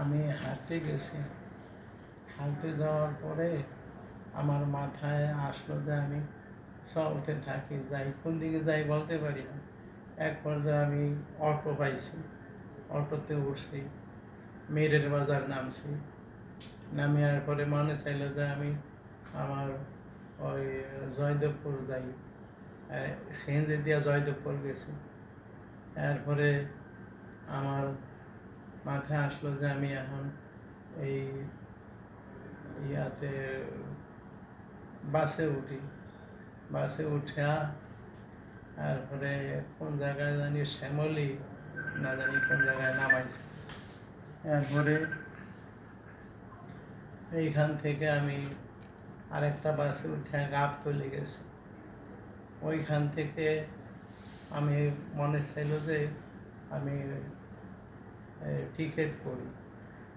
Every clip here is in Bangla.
আমি হাঁটতে গেছি। হাঁটতে যাওয়ার পরে আমার মাথায় আসলো যে আমি চলতে থাকি, যাই কোন দিকে যাই বলতে পারি না। এক পর্যায়ে আমি অটো পাইছি। অটোতে উঠছি, মেরের বাজার নামছি। নামিয়ার পরে মনে চাইলো যে আমি আমার ওই জয়দেবপুর যাই। সিএনজি দিয়া জয়দেবপুর গেছি। এরপরে আমার মাথায় আসলো যে আমি এখন এই ইয়াতে বাসে উঠি। বাসে উঠিয়া তারপরে কোন জায়গায় জানি শ্যামলি, না জানি কোন জায়গায় নামাইছে। এরপরে এইখান থেকে আমি আরেকটা বাসে উঠে গাপ তুলে গেছি। ওইখান থেকে আমি মনে চাইল যে আমি করি।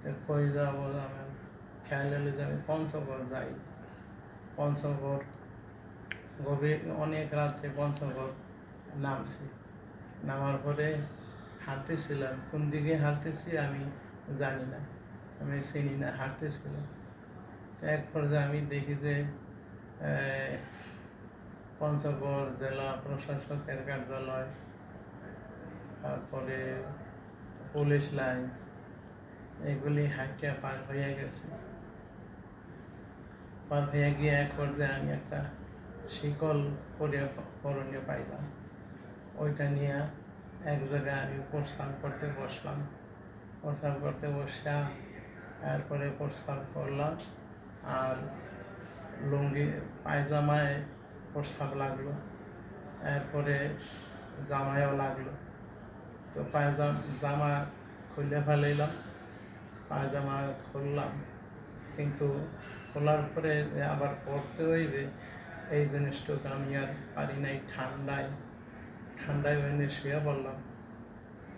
তো কই যাব আমার খেয়াল হলে যে আমি পঞ্চগড় গভীর, অনেক রাত্রে পঞ্চগড় নামছি। নামার পরে হাঁটতেছিলাম। কোন দিকে হাঁটতেছি আমি জানি না। আমি চিনি না, হাঁটতেছিলাম। এক পর্যায়ে আমি দেখি যে পঞ্চগড় জেলা প্রশাসকের কার্যালয়, তারপরে পুলিশ লাইন্স এগুলি হাইটিয়া পার হয়ে গেছে। পার হয়ে গিয়ে এক পর্যায়ে আমি একটা শিকল করে করণীয় পাইলাম। ওইটা নিয়ে এক জায়গায় আমি প্রস্থান করতে বসলাম। প্রস্থান করতে বসা তারপরে প্রস্থান করলাম আর লুঙ্গি, পায়জামায় প্রস্তাব লাগল। এরপরে জামায়ও লাগল। তো পায়জাম জামা খুলে ফেলাইলাম। পায়জামা খুললাম। কিন্তু খোলার পরে আবার পরতে হইবে। এই জিনিসটুকু আমি আর পারি নাই ঠান্ডায়। ঠান্ডায় ওখানে শুয়ে পড়লাম।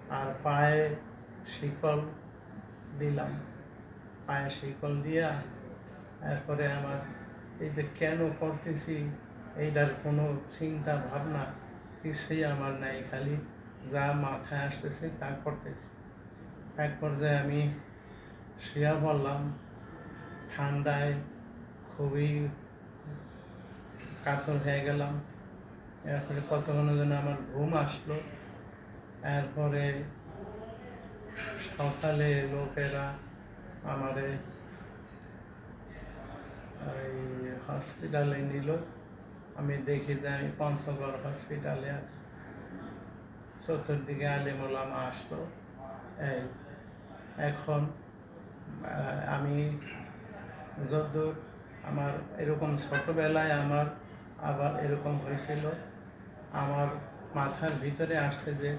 আর পায়ে শিকল দিলাম। পায়ে শিকল দিয়া এরপরে আমার এই যে কেন করতেছি এইটার কোনো চিন্তা ভাবনা কিছুই আমার নাই খালি। যা মাথায় আসতেছে তা করতেছি। এক পর্যায়ে আমি শুয়ে পড়লাম। ঠান্ডায় খুবই কাতর হয়ে গেলাম। এরপরে কতক্ষণের জন্য আমার ঘুম আসলো। এরপরে সকালে লোকেরা আমারে এই হসপিটালে নিল। আমি দেখি যে আমি পঞ্চগড় হসপিটালে আছি। চতুর্দিকে আলিমুলামা আসলো। এই, এখন আমি যদ্দূর আমার এরকম ছোটোবেলায় আমার আবার এরকম হয়েছিল, আমার মাথার ভিতরে আসছে যে